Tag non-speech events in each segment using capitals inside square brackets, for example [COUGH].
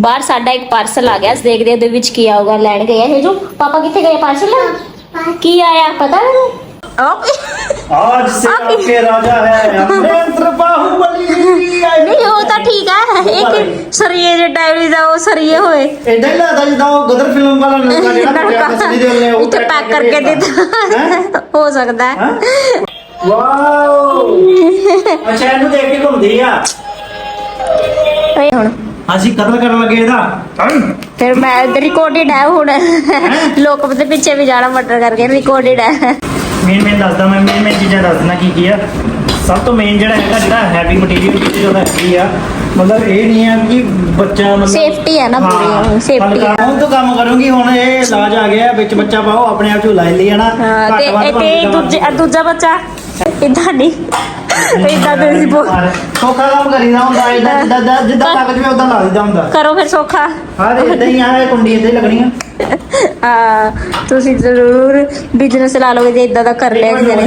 ਬਾਹਰ ਸਾਡਾ ਇੱਕ ਪਾਰਸਲ ਆ ਗਿਆ ਅਸੀਂ ਦੇਖਦੇ ਹਾਂ ਉਹਦੇ ਵਿੱਚ ਕੀ ਆਊਗਾ ਲੈਣ ਗਏ ਹੈ ਜੋ ਪਾਪਾ ਕਿੱਥੇ ਗਏ ਪਾਰਸਲ ਲੈਣ ਕੀ ਆਇਆ ਪਤਾ ਨਹੀਂ आज से आपके राजा है अमरेंद्र बाहुबली ਨਹੀਂ ਉਹ ਤਾਂ ਠੀਕ ਹੈ ਇੱਕ ਸਰੀਏ ਜੇ ਡਾਇਰੀ ਦਾ ਉਹ ਸਰੀਏ ਹੋਏ ਇਦਾਂ ਹੀ ਲੱਗਦਾ ਜਿੱਦਾਂ ਉਹ ਗਦਰ ਫਿਲਮ ਵਾਲਾ ਲੜਕਾ ਜਿਹੜਾ [LAUGHS] ਕੁੱਟਿਆ ਤੇ ਸਨੀ ਦਿਓਲ ਨੇ ਉਹ ਇੱਥੇ ਪੈਕ ਕਰਕੇ ਹੈਂ? ਦਿੱਤਾ ਹੋ [LAUGHS] ਸਕਦਾ ਹੈ ਹੈਂ? ਵਾਓ [LAUGHS] ਅੱਛਾ ਇਹਨੂੰ ਦੇਖ ਕੇ ਘੁੰਮਦੀ ਆ ਇਹ ਹੁਣ ਅਸੀਂ ਕਤਲ ਕਰਨ ਲੱਗੇ ਇਹਦਾ। ਫਿਰ ਮੈਂ ਰਿਕਾਰਡਡ ਹੈ ਹੁਣ। ਲੋਕ ਦੇ ਪਿੱਛੇ ਵੀ ਜਾਣਾ ਮਟਰ ਕਰਕੇ ਰਿਕਾਰਡਡ ਹੈ ਮੇਨ ਮੇਨ ਦੱਸਦਾ ਮੈਂ ਮੇਨ ਮੇਨ ਚੀਜ਼ਾਂ ਦੱਸਣਾ ਕੀ ਕੀ ਆ। ਸਭ ਤੋਂ ਮੇਨ ਜਿਹੜਾ ਹੈਗਾ ਜਿਹੜਾ ਹੈਵੀ ਮਟੀਰੀਅਲ ਜਿਹੜਾ ਹੈਵੀ ਆ। ਮਤਲਬ ਇਹ ਨਹੀਂ ਆ ਕਿ ਬੱਚਾ ਮਤਲਬ Safety ਹੈ ਨਾ ਪੂਰੀ, ਹਾਂ, safety ਹਲਕਾ ਹੈ। ਹੁਣ ਤੋਂ ਕੰਮ ਕਰੂੰਗੀ ਹੁਣ ਇਹ ਇਲਾਜ ਆ ਗਿਆ ਵਿੱਚ ਬੱਚਾ ਪਾਓ ਆਪਣੇ ਆਪ ਝੂਲਾ ਲਈ ਜਾਣਾ ਹਾਂ ਤੇ ਘੱਟ ਵੱਧ ਇਹ ਤੇ ਭਾਵੇਂ ਦੂਜੇ ਦੂਜਾ ਬੱਚਾ ਇਦਾਂ ਨਹੀਂ। ਇਦਾਂ ਸੌਖਾ ਕੰਮ ਕਰੀਦਾ ਹੁੰਦਾ ਇਦਾਂ ਜਿੱਦਾਂ ਜਿੱਦਾਂ- ਜਿੱਦਾਂ ਉਦਾਂ ਲਾ ਦਿੰਦਾ ਹੁੰਦਾ। ਕਰੋ ਫਿਰ ਸੌਖਾ। ਹਾਂ ਇਦਾਂ ਹੀ ਆ ਇਹ ਕੁੰਡੀ ਇਦਾਂ ਹੀ ਲੱਗਣੀ ਆ। ਆ ਤੁਸੀਂ ਜ਼ਰੂਰ ਬਿਜ਼ਨਸ ਲਾ ਲੋਗੇ ਜੇ ਇਦਾਂ ਦਾ ਕਰ ਲਿਆ ਕਿਸੇ ਨੇ।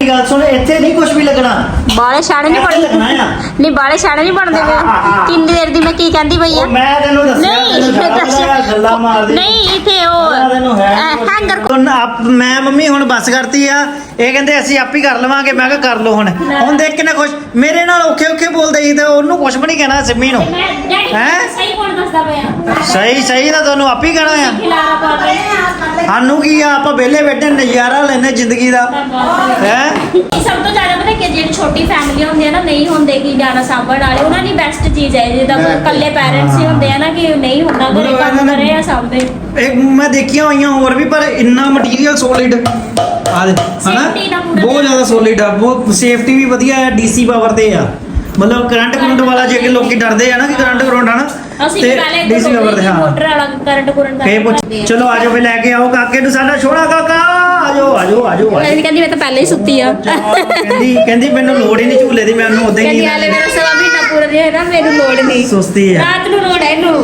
ਇਹ ਗੱਲ ਸੁਣ ਇੱਥੇ ਨਹੀਂ ਕੁਝ ਵੀ ਲੱਗਣਾ। ਬਾਲੇ ਛਾਣੇ ਨਹੀਂ ਇੱਥੇ ਲੱਗਣਾ ਬਣਦੇ ਆ। ਨਹੀਂ ਬਾਲੇ ਛਾਣੇ ਨਹੀਂ ਬਣਦੇ ਪਏ ਕਿੰਨੀ ਦੇਰ ਦੀ ਮੈਂ ਕੀ ਕਹਿੰਦੀ ਪਈ ਆ? ਉਹ ਮੈਂ ਤੈਨੂੰ ਦੱਸਿਆ ਨਹੀਂ ਤੈਨੂੰ ਦੱਸਿਆ। ਗੱਲਾਂ ਮਾਰਦੀ। ਨਹੀਂ ਇੱਥੇ ਉਹ ਤੈਨੂੰ ਹੈ ਅਹ, ਹੈਂਗਰ ਹੁਣ ਆਪ ਮੈਂ ਮੰਮੀ ਹੁਣ ਬੱਸ ਕਰਤੀ ਆ। ਇਹ ਕਹਿੰਦੇ ਅਸੀਂ ਆਪ ਹੀ ਕਰ ਲਵਾਂਗੇ। ਮੈਂ ਕਿਹਾ ਕਰ ਲਓ ਹੁਣ। ਹੁਣ ਦੇਖ ਕਿੰਨਾ ਖੁਸ਼। ਮੇਰੇ ਨਾਲ ਔਖੇ ਔਖੇ ਬੋਲਦੇ ਸੀ ਤੇ ਉਹਨੂੰ ਕੁਝ ਵੀ ਨਹੀਂ ਕਹਿਣਾ ਸਿੰਮੀ ਨੂੰ। ਹੈਂ? ਸਹੀ ਕੋਣ ਦੱਸਦਾ ਪਿਆ? ਸਹੀ ਸਹੀ ਤਾਂ ਤੁਹਾਨੂੰ ਆਪ ਹੀ ਕਹਿਣਾ ਆ। ਖਿਲਾਰਾ ਪਾ ਕੇ ਸਾਨੂੰ ਕੀ ਆ ਆਪਾਂ ਵਿਹਲੇ ਬੈਠੇ ਨਜ਼ਾਰਾ ਲੈਨੇ ਜ਼ਿੰਦਗੀ ਦਾ। ਹੈ? ਸਭ ਤੋਂ ਜ਼ਿਆਦਾ ਪਤਾ ਕਿ ਜਿਹੜੀ ਛੋਟੀ ਫੈਮਿਲੀ ਹੁੰਦੀ ਹੈ ਨਾ ਨਹੀਂ ਹੁੰਦੇ ਕਿ ਜਾਣਾ ਸਾਂਭਣ ਵਾਲੇ ਉਹਨਾਂ ਦੀ ਬੈਸਟ ਚੀਜ਼ ਹੈ ਮੈਂ- ਇਕੱਲੇ ਪੈਰੈਂਟਸ ਹੀ ਹੁੰਦੇ ਆ ਨਾ ਕਿ ਨਹੀਂ ਹੁੰਦਾ ਘਰੇ ਕੰਮ ਕਰੇ ਆ ਸਾਂਭੇ। ਇਹ ਮੈਂ ਦੇਖੀਆਂ ਹੋਈਆਂ ਹੋਰ ਵੀ ਪਰ ਇੰਨਾ ਮਟੀਰੀਅਲ ਸੋਲਿਡ ਆ ਦੇ ਹਨਾ? ਦਾ ਬਹੁਤ ਜ਼ਿਆਦਾ ਸੋਲਿਡ ਆ ਬਹੁਤ ਸੇਫਟੀ ਵੀ ਵਧੀਆ ਹੈ ਡੀਸੀ ਪਾਵਰ ਤੇ ਆ। ਮਤਲਬ ਕਰੰਟ ਕਰੰਟ ਵਾਲਾ ਜੇ ਕਿ ਲੋਕੀ ਡਰਦੇ ਆ ਨਾ ਕਿ ਕਰੰਟ ਕਰੰਟ ਆ ਨਾ ਅਸੀਂ ਤੇ ਪਹਿਲੇ ਡੀਸੀ ਪਾਵਰ ਤੇ ਹਾਂ। ਮੋਟਰ ਵਾਲਾ ਕਰੰਟ ਕਰੰਟ ਫੇ ਪੁੱਛ ਚਲੋ ਆਜੋ ਫੇ ਲੈ ਕੇ ਆਓ ਕਾਕੇ ਨੂੰ ਸਾਡਾ ਛੋੜਾ ਕਾਕਾ ਆਜੋ ਆਜੋ ਆਜੋ ਮੈਂ ਆਜੋ। ਕਹਿੰਦੀ ਮੈਂ ਤਾਂ ਪਹਿਲੇ ਹੀ ਸੁੱਤੀ ਆ। ਕਹਿੰਦੀ ਕਹਿੰਦੀ ਮੈਨੂੰ ਲੋੜ ਹੀ ਨਹੀਂ ਝੂਲੇ ਦੀ ਮੈਨੂੰ ਉਦਾਂ ਹੀ ਕਹਿੰਦੀ ਹਾਲੇ ਮੇਰਾ ਸਵਾ ਮਹੀਨਾ ਪੂਰਾ ਨਹੀਂ ਹੋਇਆ ਨਾ ਮੈਨੂੰ ਲੋੜ ਨਹੀਂ। ਸੁਸਤੀ ਹੈ ਰਾਤ ਨੂੰ ਲੋੜ ਹੈ ਇਹਨੂੰ।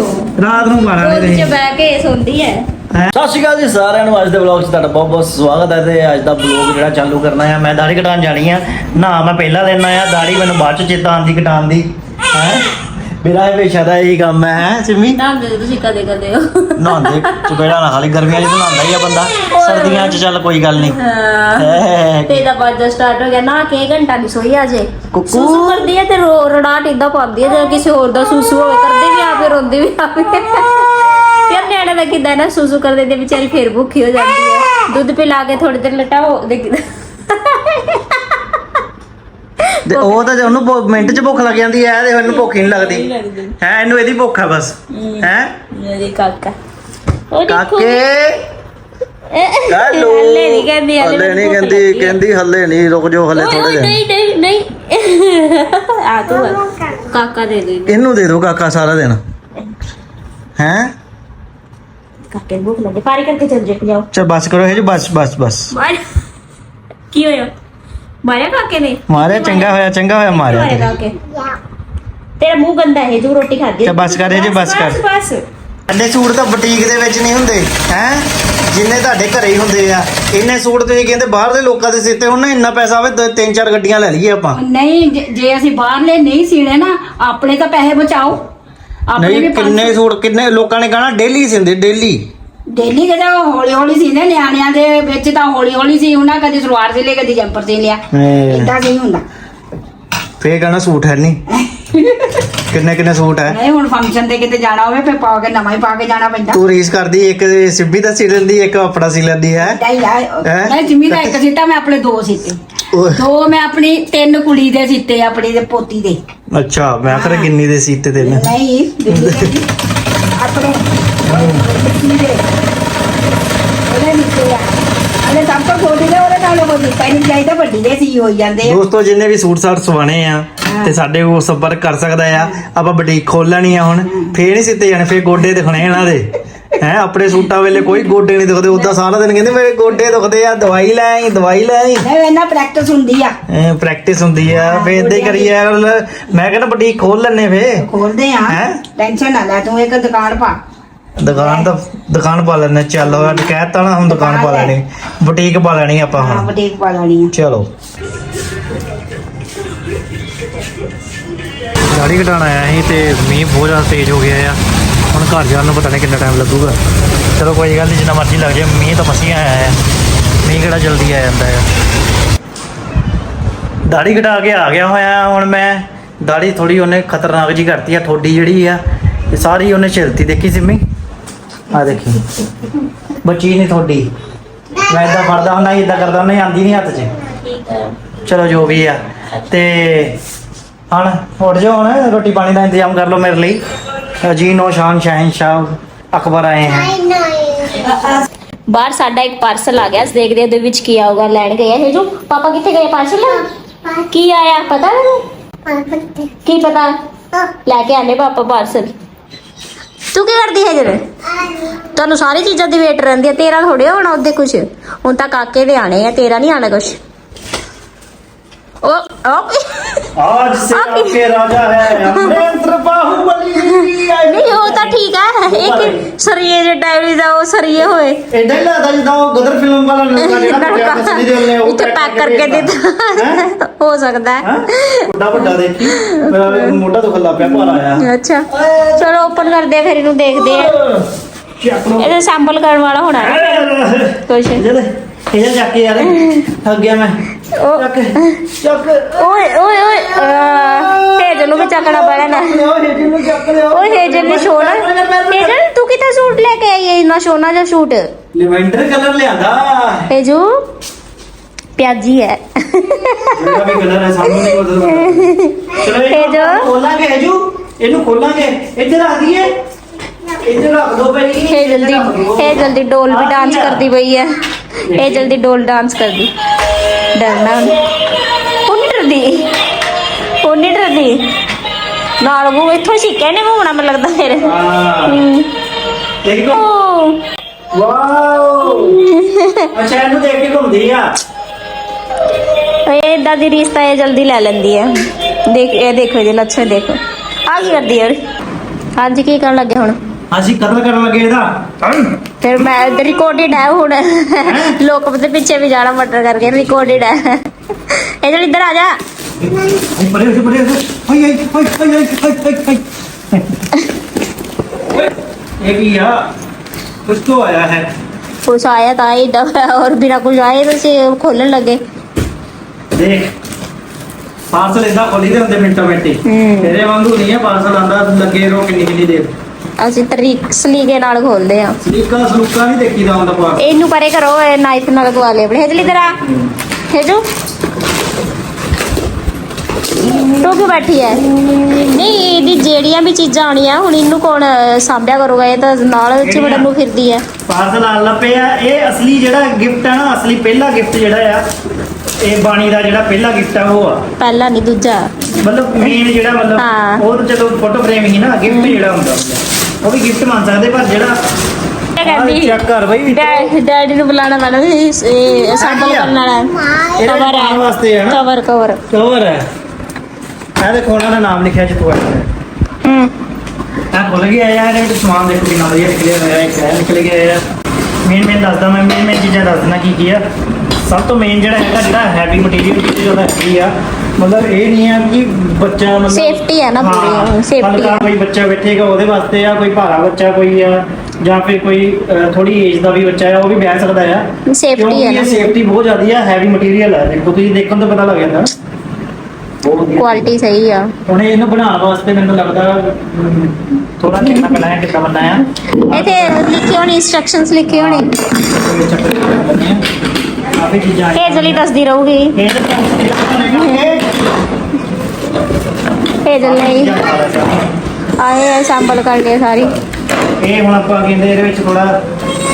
ਰਾਤ ਨੂੰ ਮਾਰਾ ਨਹੀਂ ਬਹਿ ਕੇ ਸੌਂਦੀ ਹੈ ਸਤਿ ਸ਼੍ਰੀ ਅਕਾਲ ਜੀ ਸਾਰਿਆਂ ਨੂੰ। ਅੱਜ ਦੇ ਵਲੌਗ 'ਚ ਤੁਹਾਡਾ ਬਹੁਤ ਬਹੁਤ ਸਵਾਗਤ ਹੈ ਤੇ ਅੱਜ ਦਾ ਵਲੌਗ ਜਿਹੜਾ ਚਾਲੂ ਕਰਨਾ ਹੈ ਮੈਂ ਦਾੜੀ ਕਟਾਉਣ ਜਾਣੀ ਆ। ਨਾ ਮੈਂ ਪਹਿਲਾਂ ਲੈਣਾ ਆ ਦਾੜੀ ਮੈਨੂੰ ਬਾਅਦ ਚ ਚੇਤਾ ਆਂਦੀ ਕਟਾਉਣ ਦੀ। ਹੈ? ਮੇਰਾ ਇਹ ਪੇਸ਼ਾ ਦਾ ਇਹੀ ਕੰਮ ਹੈ ਹੈਂ ਸਿੰਮੀ? ਨਹਾਉਂਦੇ ਤਾਂ ਤੁਸੀਂ ਕਦੇ ਕਦੇ ਹੋ। ਨਹਾਉਂਦੇ ਚੁਪੇੜਾ ਨਾ ਖਾਲੀ ਗਰਮੀਆਂ 'ਚ ਤਾਂ ਨਹਾਉਂਦਾ ਹੀ ਆ ਬੰਦਾ। ਸਰਦੀਆਂ 'ਚ ਚੱਲ ਕੋਈ ਗੱਲ ਨਹੀਂ। ਹੈ। ਤੇ ਦਾ ਬਾਜਾ ਸਟਾਰਟ ਹੋ ਗਿਆ ਨਾ ਕੇ ਘੰਟਾ ਦੀ ਸੋਈ ਆ ਜੇ। ਕੁੱਕੂ। ਸੁਸੂ ਕਰਦੀ ਹੈ ਤੇ ਰੋ ਰੜਾਟ ਇਦਾਂ ਪਾਉਂਦੀ ਹੈ ਜੇ ਕਿਸੇ ਹੋਰ ਦਾ ਸੁਸੂ ਹੋਵੇ ਕਰਦੀ ਵੀ ਆਪੇ ਰੋਂਦੀ ਵੀ ਆਪੇ ਯਾਰ ਨਿਆਣੇ ਦਾ ਕਿਦਾਂ ਨਾ ਸੁਸੂ ਕਰਦੇ ਤੇ ਵਿਚਾਰੀ ਫੇਰ ਭੁੱਖੀ ਹੋ ਜਾਂਦੀ ਹੈ ਦੁੱਧ ਪਿਲਾ ਕੇ ਥੋੜੀ ਦੇਰ ਲਟਾਓ ਦੇ ਤੇ ਉਹ ਤਾਂ ਉਹਨੂੰ ਭੁ- ਮਿੰਟ 'ਚ ਭੁੱਖ ਲੱਗ ਜਾਂਦੀ ਹੈ ਤੇ ਇਹਨੂੰ ਭੁੱਖ ਹੀ ਨਹੀਂ ਲੱਗਦੀ। ਹੈ ਇਹਨੂੰ ਇਹਦੀ ਭੁੱਖ ਹੈ ਬਸ। ਹੈ ਮੇਰੀ ਕਾਕਾ। ਉਹ ਦੇਖੋ। ਕਾਕੇ। ਹੈਲੋ। ਹੱਲੇ ਨਹੀਂ ਕਹਿੰਦੀ ਹੱਲੇ ਹੱਲੇ ਨਹੀਂ ਮੈਨੂੰ ਭੁੱਖ ਕਹਿੰਦੀ ਲੱਗੀ ਹੈ। ਕਹਿੰਦੀ ਹੱਲੇ ਨਹੀਂ ਰੁਕ ਜਾਓ ਹੱਲੇ ਓਏ, ਥੋੜੇ ਓਏ, ਦਿਨ ਨਹੀਂ ਨਹੀਂ ਨਹੀਂ। ਆ ਤੂੰ ਆ। ਕਾਕਾ ਦੇ ਦੇ। ਇਹਨੂੰ ਦੇ ਦਿਓ ਕਾਕਾ ਸਾਰਾ ਦਿਨ। ਹੈ? ਕਾਕੇ ਨੂੰ ਭੁੱਖ ਲੱਗੇ ਪਾਰੀ ਕਰਕੇ ਚੱਲ ਜੇ ਜਾਓ ਚਲ ਬਸ ਕਰੋ ਇਹ ਜੀ ਬਸ ਬਸ ਬਸ। ਮਾਰ ਕੀ ਹੋਇਆ? ਮਾਰਿਆ ਕਾਕੇ ਨੇ? ਮਾਰਿਆ ਚੰਗਾ ਹੋਇਆ ਚੰਗਾ ਹੋਇਆ ਮਾਰਿਆ ਮਾਰਿਆ ਤੇਰੇ। ਕਾਕੇ? ਤੇਰਾ ਮੂੰਹ ਗੰਦਾ ਹੈ ਜੋ ਰੋਟੀ ਖਾਦੀ ਚੱਲ ਬਸ ਕਰ ਇਹ ਜੀ, ਬਸ ਕਰ। ਬਸ ਇੰਨੇ ਸੂਟ ਤਾਂ ਬੁਟੀਕ ਦੇ ਵਿੱਚ ਨਹੀਂ ਹੁੰਦੇ ਹੈ? ਜਿੰਨੇ ਤੁਹਾਡੇ ਘਰੇ ਹੀ ਹੁੰਦੇ ਆ। ਇੰਨੇ ਸੂਟ ਤੁਸੀਂ ਕਹਿੰਦੇ ਬਾਹਰ ਦੇ ਲੋਕਾਂ ਦੇ ਸਿੱਤੇ ਹੁਣ ਨਾ ਇੰਨਾ ਪੈਸਾ ਆਵੇ ਦੋ- ਤਿੰਨ ਚਾਰ ਗੱਡੀਆਂ ਲੈ ਲਈਏ ਆਪਾਂ। ਨਹੀਂ ਜੇ- ਜੇ ਅਸੀਂ ਬਾਹਰਲੇ ਨਹੀਂ ਸੀਣੇ ਨਾ ਆਪਣੇ ਤਾਂ ਪੈਸੇ ਬਚਾਓ। ਆਪਣੇ ਨਹੀਂ ਵੀ ਕਿੰਨੇ ਸੂਟ ਕਿੰਨੇ ਲੋਕਾਂ ਨੇ ਕਹਣਾ ਡੇਲੀ ਸਿੰਦੇ ਡੇਲੀ? ਡੇਲੀ ਕਦੇ ਹੌਲੀ ਹੌਲੀ ਸੀਨੇ ਨਿਆਣਿਆਂ ਦੇ ਵਿੱਚ ਤਾਂ ਹੌਲੀ ਹੌਲੀ ਸੀ ਉਹਨਾਂ ਕਦੀ ਸਲਵਾਰ ਸੀ ਲਿਆ ਕਦੀ ਜੰਪਰ ਸੀ ਲਿਆ ਹੇ। ਨਹੀਂ ਹੁੰਦਾ। ਫੇਰ ਕਹਣਾ ਸੂਟ ਹੈ ਨਹੀਂ [LAUGHS] ਕਿੰਨੇ ਕਿੰਨੇ ਸੂਟ ਹੈ? ਨਹੀਂ ਹੁਣ ਫੰਕਸ਼ਨ ਤੇ ਕਿਤੇ ਜਾਣਾ ਹੋਵੇ ਫੇ ਪਾ ਕੇ ਨਵਾਂ ਹੀ ਪਾ ਕੇ ਜਾਣਾ ਪੈਂਦਾ। ਤੂੰ ਰੀਸ ਕਰਦੀ ਇੱਕ ਸਿੱਬੀ ਦਾ ਸੀ ਲੈਂਦੀ ਇੱਕ ਆਪਣਾ ਸੀ ਲੈਂਦੀ ਹੈ? ਏਦਾਂ ਹੀ ਆ ਹੈਂ? ਮੈਂ ਜਿੰਮੀ ਦਾ ਇੱਕ ਸੀਤਾ ਮੈਂ ਆਪਣੇ ਦੋ ਸੀਤੇ। ਦੋ ਮੈਂ ਆਪਣੀ ਤਿੰਨ ਕੁੜੀ ਦੇ ਸੀਤੇ ਆਪਣੀ ਦੇ ਪੋਤੀ ਦੇ। ਅੱਛਾ ਮੈਂ ਫਿਰ ਗਿੰਨੀ ਦੇ ਸੀਤੇ ਤੇ ਨੇ ਨਹੀਂ ਨਹੀਂ। ਆਪਣੇ ਉਹਦੇ ਨੀਚੇ ਆ। ਅਲੇ ਸਭ ਤੋਂ ਛੋਟੀ ਦੇ ਉਹਦੇ ਨਾਲ ਉਹ ਦਿੱਤਾ ਨਹੀਂ ਚਾਹੀਦਾ ਵੱਡੀ ਦੇ ਸੀ ਹੋਈ ਜਾਂਦੇ ਆ। ਦੋਸਤੋ ਜਿੰਨੇ ਵੀ ਸੂਟ ਸਾਟ ਸਵਾਣੇ ਆ ਤੇ ਸਾਡੇ ਕੋਲ ਸੰਪਰਕ ਕਰ ਸਕਦਾ ਆ ਆਪਾਂ ਬੁਟੀਕ ਖੋਲਣੀ ਆ ਹੁਣ ਫੇਰ ਨਹੀਂ ਸਿੱਤੇ ਜਾਣੇ ਫੇਰ ਗੋਡੇ ਦਿਖਣੇ ਇਹਨਾਂ ਦੇ। ਹੈ ਆਪਣੇ ਸੂਟਾਂ ਵੇਲੇ ਕੋਈ ਗੋਡੇ ਨਹੀਂ ਦਿਖਦੇ ਉਦਾਂ ਸਾਰਾ ਦਿਨ ਕਹਿੰਦੇ ਮੇਰੇ ਗੋਡੇ ਦੁਖਦੇ ਆ ਦਵਾਈ ਲੈ ਆਈ ਦਵਾਈ ਲੈ ਆਈ। ਨਹੀਂ ਇਹਨਾਂ ਪ੍ਰੈਕਟਿਸ ਹੁੰਦੀ ਆ। ਪ੍ਰੈਕਟਿਸ ਹੁੰਦੀ ਆ ਫੇਰ ਇਦਾਂ ਹੀ ਕਰੀਏ ਮੈਂ ਕਹਿੰਦਾ ਬੁਟੀਕ ਖੋਲ ਲੈਣੇ ਫੇ ਖੋਲਦੇ ਆ? ਟੈਨਸ਼ਨ ਨਾ ਲੈ ਤੂੰ ਇੱਕ ਦੁਕਾਨ ਪਾ। ਦੁਕਾਨ ਦਾ ਦੁਕਾਨ ਪਾ ਲੈਣੇ ਚੱਲ ਅੱਜ ਕਹਿਤਾ ਨਾ ਹੁਣ ਦੁਕਾਨ ਪਾ ਲੈਣੀ। ਬੁਟੀਕ ਪਾ ਲੈਣੀ ਆਪਾਂ ਹਾਂ ਹੁਣ ਬੁਟੀਕ ਪਾ ਲੈਣੀ ਆ। ਚਲੋ। ਦਾੜੀ ਕਟਾਣ ਆਇਆ ਸੀ ਤੇ ਮੀਂਹ ਬਹੁਤ ਜ਼ਿਆਦਾ ਤੇਜ਼ ਹੋ ਗਿਆ ਆ। ਹੁਣ ਘਰ ਜਾਣ ਨੂੰ ਪਤਾ ਨਹੀਂ ਕਿੰਨਾ ਟਾਈਮ ਲੱਗੂਗਾ। ਚਲੋ ਕੋਈ ਗੱਲ ਨਹੀਂ ਜਿੰਨਾ ਮਰਜ਼ੀ ਲੱਗ ਜਾਏ ਮੀਂਹ ਤਾਂ ਮਸੀਆਂ ਆਇਆ ਹੈ ਮੀਂਹ ਕਿਹੜਾ ਜਲਦੀ ਆ ਜਾਂਦਾ ਹੈ ਦਾੜੀ ਕਟਾ ਕੇ ਆ ਗਿਆ ਹੋਇਆ ਹੁਣ ਮੈਂ ਦਾੜੀ ਥੋੜੀ ਉਹਨੇ ਖਤਰਨਾਕ ਜੀ ਕਰਤੀ ਆ ਥੋੜੀ ਜਿਹੜੀ ਆ ਇਹ ਸਾਰੀ ਉਹਨੇ ਛਿਲਤੀ ਦੇਖੀ ਸਿੰਮੀ ਆ ਦੇਖੀ। ਬੱਚੀ ਨਹੀਂ ਥੋੜੀ ਮੈਂ ਇਦਾਂ ਫੜਦਾ ਹੁੰਦਾ ਇਦਾਂ ਕਰਦਾ ਹੁੰਦਾ ਆਂਦੀ ਨਹੀਂ ਹੱਥ 'ਚ। ਚਲੋ ਜੋ ਵੀ ਆ। ਤੇ ਹਣ ਉੱਠ ਜਾਓ ਹੁਣ ਰੋਟੀ ਪਾਣੀ ਦਾ ਇੰਤਜ਼ਾਮ ਕਰ ਲਓ ਮੇਰੇ ਲਈ। ਜੀ ਨੋ ਸ਼ਾਨ ਸ਼ਹਿਨशाह ਅਕਬਰ ਆਏ ਹੈ। ਬਾਹਰ ਸਾਡਾ ਇੱਕ ਪਾਰਸਲ ਆ ਗਿਆ ਅਸੀਂ ਦੇਖਦੇ ਹਾਂ ਉਹਦੇ ਵਿੱਚ ਕੀ ਆਊਗਾ ਲੈਣ ਗਏ ਆ। ਜੋ ਪਾਪਾ ਕਿੱਥੇ ਗਏ ਪਾਰਸਲ ਕੀ ਆਇਆ ਪਤਾ ਮੈਨੂੰ ਕੀ ਪਤਾ? ਲੈ ਕੇ ਆਨੇ ਪਾਪਾ ਪਾਰਸਲ ਤੂੰ ਕੀ ਕਰਦੀ ਹੈ ਜਰ ਤੁਹਾਨੂੰ ਸਾਰੀ ਚੀਜ਼ਾਂ ਦੀ ਵੇਟ ਰਹਿੰਦੀ ਹੈ ਤੇਰਾ ਥੋੜੇ ਹੋਣਾ ਉਹਦੇ ਕੁਝ ਹੁਣ ਤਾਂ ਕਾਕੇ ਦੇ ਆਣੇ ਆ ਤੇਰਾ ਨਹੀਂ ਆਣਾ ਕੁਝ ਉਹ ਉਹ आज से आपके राजा है अमरेंद्र ਠੀਕ ਹੈ ਇੱਕ ਸਰੀਏ ਜੇ ਡਾਇਰੀ ਦਾ ਉਹ ਸਰੀਏ ਹੋਏ। ਇਦਾਂ ਹੀ ਲੱਗਦਾ ਜਿੱਦਾਂ ਉਹ ਗਦਰ ਫਿਲਮ ਵਾਲਾ ਲੜਕਾ ਜਿਹੜਾ ਕੁੱਟਿਆ ਕਸਰੀ ਦੇ ਉਹਨੇ ਉਹ ਪੈਕ ਕਰਕੇ? ਦਿੱਤਾ। ਹੋ? ਸਕਦਾ ਹੈ? ਵੱਡਾ ਵੱਡਾ ਦੇਖੀ। ਮੇਰਾ ਮੋਢਾ ਤੋਂ ਖੱਲਾ ਪਿਆ ਭਾਰ ਆਇਆ। ਅੱਛਾ। ਚਲੋ ਓਪਨ ਕਰਦੇ ਆ ਫਿਰ ਇਹਨੂੰ ਦੇਖਦੇ ਆ। ਚੱਕ ਇਹਦੇ ਸੈਂਪਲ ਕਰਨ ਵਾਲਾ ਹੋਣਾ। ਨਾ ਕੁਛ। ਜਦ ਇਹ ਚੱਕ ਕੇ ਯਾਰ। [LAUGHS] ਥੱਕ ਗਿਆ ਮੈਂ। ਚੱਕ ਚੱਕ। ਓਏ ਓਏ ਓਏ ਹੇਜਲ ਨੂੰ ਵੀ ਚੱਕਣਾ ਪੈਣਾ ਲਿਓ ਹੇਜਲ ਨੂੰ ਚੱਕ ਲਿਓ ਓਏ। ਹੇਜਲ ਨੇ ਸ਼ੋਨਾ ਹੇਜਲ ਤੂੰ ਕਿੱਥੇ ਸੂਟ ਲੈ ਕੇ ਆਈ ਹੈ ਇੰਨਾ ਸੋਨਾ ਜਿਹਾ ਸੂਟ। ਲਿਵੈਂਡਰ ਕਲਰ ਲਿਆਂਦਾ। ਹੇਜੂ ਪਿਆਜੀ ਹੈ। ਜਿਹੜਾ ਵੀ ਕਲਰ ਹੈ ਸਾਨੂੰ ਨਹੀਂ ਪਤਾ ਚਲੋ ਹੇਜਲ। ਇਹਨੂੰ ਖੋਲਾਂਗੇ ਹੇਜੂ। ਇਹਨੂੰ ਖੋਲਾਂਗੇ। ਇੱਧਰ ਆ ਦਈਏ ਇੱਧਰ ਰੱਖ ਦੋ ਭਾਈ ਇਹ ਜਲਦੀ ਇਹ ਜਲਦੀ ਡੋਲ ਵੀ ਡਾਂਸ ਕਰਦੀ ਪਈ ਹੈ ਇਹ ਜਲਦੀ ਡੋਲ ਡਾਂਸ ਕਰਦੀ। ਡਰਨਾ ਉਹ ਨਹੀਂ ਡਰਦੀ। ਉਹ ਨਹੀਂ ਡਰਦੀ। ਨਾਲ ਉਹ ਇੱਥੋਂ ਸਿੱਕਿਆ ਨੇ ਘੁੰਮਣਾ ਮੈਨੂੰ ਲੱਗਦਾ ਫਿਰ। ਦੇਖੋ ਵਾਓ। ਅੱਛਾ ਇਹਨੂੰ ਦੇਖ ਕੇ ਘੁੰਮਦੀ ਆ। ਇਹ ਇਦਾਂ ਦੀ ਰਿਸ਼ਤਾ ਇਹ ਜਲਦੀ ਲੈ ਲੈਂਦੀ ਹੈ ਦੇਖ ਇਹ ਦੇਖੋ ਜੀ ਲੱਛਣ ਦੇਖੋ। ਆ ਕੀ ਕਰਦੀ ਹੈ ਅੱਜ ਕੀ ਕਰਨ ਲੱਗੇ ਹੁਣ? ਅਸੀਂ ਕਤਲ ਕਰਨ ਲੱਗੇ ਇਹਦਾ। ਫਿਰ ਮੈਂ ਰਿਕਾਰਡਡ ਹੈ ਹੁਣ। ਲੋਕ ਦੇ ਪਿੱਛੇ ਵੀ ਜਾਣਾ ਮਟਰ ਕਰਕੇ ਰਿਕਾਰਡਡ ਹੈ। ਇਧਰ ਇੱਧਰ ਆ ਜਾ। ਹਾਈ ਪਰੇ ਉੱਠ, ਪਰੇ ਉੱਠ। ਹਾਈ ਹਾਈ ਹਾਈ ਹਾਈ ਹਾਈ ਹਾਈ, ਹਾਈ ਹਾਈ। ਓਏ, ਇਹ ਕੀ ਆ? ਕੁਝ ਤੋਂ ਆਇਆ ਹੈ? ਕੁਛ ਆਇਆ ਤਾਂ ਹੀ ਏਦਾਂ ਔਰ ਬਿਨਾ ਕੁਝ ਆਏ ਤੁਸੀਂ ਖੋਲਣ ਲੱਗੇ। ਦੇਖ ਪਾਰਸਲ ਇਦਾਂ ਖੋਲੀ ਦੇ ਹੁੰਦੇ ਮਿੰਟੋ ਮਿੰਟੀ। ਤੇਰੇ ਵਾਂਗੂ ਨਹੀਂ ਹੈ ਪਾਰਸਲ ਆਂਦਾ ਲੱਗੇ ਰੋ ਕਿੰਨੀ ਕਿੰਨੀ ਦੇਰ। ਅਸੀਂ ਤਰੀਕ ਸਲੀਕੇ ਨਾਲ ਖੋਲਦੇ ਆ ਸਲੀਕਾ ਸਲੂਕਾ ਨਹੀਂ ਦੇਖੀਦਾ ਹੁੰਦਾ ਪਾਰਸਲ ਇਹਨੂੰ ਪਰੇ ਕਰੋ ਇਹ ਨਾਈਫ ਨਾਲ ਲਗਵਾ ਲੈ ਆਪਣੇ ਹੇਜਲ ਆ ਹੇਜੂ। ਕਿਉਂ ਬੈਠੀ ਹੈ ਨਹੀਂ ਇਹਦੀ ਜਿਹੜੀਆਂ ਵੀ ਚੀਜ਼ਾਂ ਆਉਣੀਆਂ ਹੁਣ ਇਹਨੂੰ ਕੌਣ ਸਾਂਭਿਆ ਕਰੂਗਾ? ਇਹ ਤਾਂ ਨਾਲ ਚਿਮੜਨ ਨੂੰ ਫਿਰਦੀ ਹੈ ਪਾਰਸਲ ਆਣ ਲੱਪੇ ਆ। ਇਹ ਅਸਲੀ ਜਿਹੜਾ ਗਿਫਟ ਹੈ ਨਾ ਅਸਲੀ ਪਹਿਲਾ ਗਿਫਟ ਜਿਹੜਾ ਆ ਇਹ ਬਾਣੀ ਦਾ ਜਿਹੜਾ ਪਹਿਲਾ ਗਿਫਟ ਆ ਉਹ ਆ। ਪਹਿਲਾ ਨਹੀਂ ਦੂਜਾ। ਮਤਲਬ ਮੇਨ ਜਿਹੜਾ ਹਾਂ। ਮਤਲਬ ਉਹ ਤਾਂ ਚਲੋ ਫੋਟੋ ਫਰੇਮ ਹੀ ਨਾ ਗਿਫਟ ਜਿਹੜਾ ਹੁੰਦਾ। ਉਹ ਵੀ ਗਿਫਟ ਮੰਨ ਸਕਦੇ ਪਰ ਜਿਹੜਾ ਇਹ ਆਹ ਕਹਿੰਦੀ ਚੈੱਕ ਕਰ ਬਈ ਡੈ- ਡੈਡੀ ਨੂੰ ਬੁਲਾਣਾ ਸੀ ਇਹ ਸੈਂਪਲ ਕਰਨ ਵਾਲਾ ਇਹਦੇ ਕਵਰ ਪਾਉਣ ਵਾਸਤੇ ਹੈ ਹੈ ਨਾ। ਕਵਰ ਕਵਰ ਕਵਰ ਹੈ। ਇਹ ਦੇਖੋ ਉਹਨਾਂ ਦਾ ਨਾਮ ਲਿਖਿਆ ਚਿੱਤੂ ਹੈ ਹੂੰ। ਆ ਖੁੱਲ ਗਿਆ ਯਾਰ ਇਹਦੇ ਵਿੱਚ ਸਮਾਨ ਦੇਖੋ ਕਿੰਨਾ ਵਧੀਆ ਨਿਕਲਿਆ ਹੋਇਆ ਹੈ ਇੱਕ ਹੈ ਨਿਕਲ ਗਿਆ ਯਾਰ ਮੇਨ ਮੇਨ ਦੱਸਦਾ ਮੈਂ ਮੇਨ ਮੇਨ ਚੀਜ਼ਾਂ ਦੱਸ ਦਿੰਦਾ ਕੀ ਕੀ ਆ। ਸਭ ਤੋਂ ਮੇਨ ਜਿਹੜਾ ਹੈਗਾ ਜਿਹੜਾ ਹੈਵੀ ਮਟੀਰੀਅਲ ਚੀਜ਼ ਉਹਦਾ ਹੈਗੀ ਆ ਮਤਲਬ ਇਹ ਨਹੀਂ ਆ ਕਿ ਬੱਚਾ ਮਤਲਬ Safety ਆ ਨਾ ਪੂਰੀ, ਹਾਂ, safety ਆ। ਕੋਈ ਬੱਚਾ ਬੈਠੇਗਾ ਉਹਦੇ ਵਾਸਤੇ ਆ ਕੋਈ ਭਾਰਾ ਬੱਚਾ ਕੋਈ ਆ ਜਾਂ ਫਿਰ ਕੋਈ ਥੋੜੀ ਏਜ ਦਾ ਵੀ ਬੱਚਾ ਆ ਉਹ ਵੀ ਬਹਿ ਸਕਦਾ ਆ। Safety ਕਿਉਂਕਿ ਆ ਨਾ। ਇਹ ਸੇਫਟੀ ਬਹੁਤ ਜ਼ਿਆਦਾ ਆ ਹੈਵੀ ਮਟੀਰੀਅਲ ਆ। ਦੇਖੋ ਤੁਸੀਂ ਦੇਖਣ ਤੋਂ ਪਤਾ ਲੱਗ ਜਾਂਦਾ। ਬਹੁਤ ਵਧੀਆ। ਕੁਆਲਿਟੀ ਸਹੀ ਆ। ਹੁਣ ਇਹਨੂੰ ਬਣਾਉਣ ਵਾਸਤੇ ਮੈਨੂੰ ਲੱਗਦਾ ਥੋੜਾ ਦੇਖਣਾ ਪੈਣਾ ਹੈ ਕਿੱਦਾਂ ਬਣਨਾ ਹੈ। ਇੱਥੇ ਲਿਖੇ ਹੋਣੇ ਇਨਸਟਰਕਸ਼ਨਸ ਲਿਖੇ ਹੋਣੇ। ਇਹ ਜਲੀ ਦੱਸਦੀ ਰਹੂਗੀ। ਜਲ ਨਹੀਂ। ਆਏ ਸੈਂਪਲ ਕਰ ਲਿਆ ਸਾਰੀ। ਇਹ ਹੁਣ ਆਪਾਂ ਕਹਿੰਦੇ ਇਹਦੇ ਵਿੱਚ ਥੋੜਾ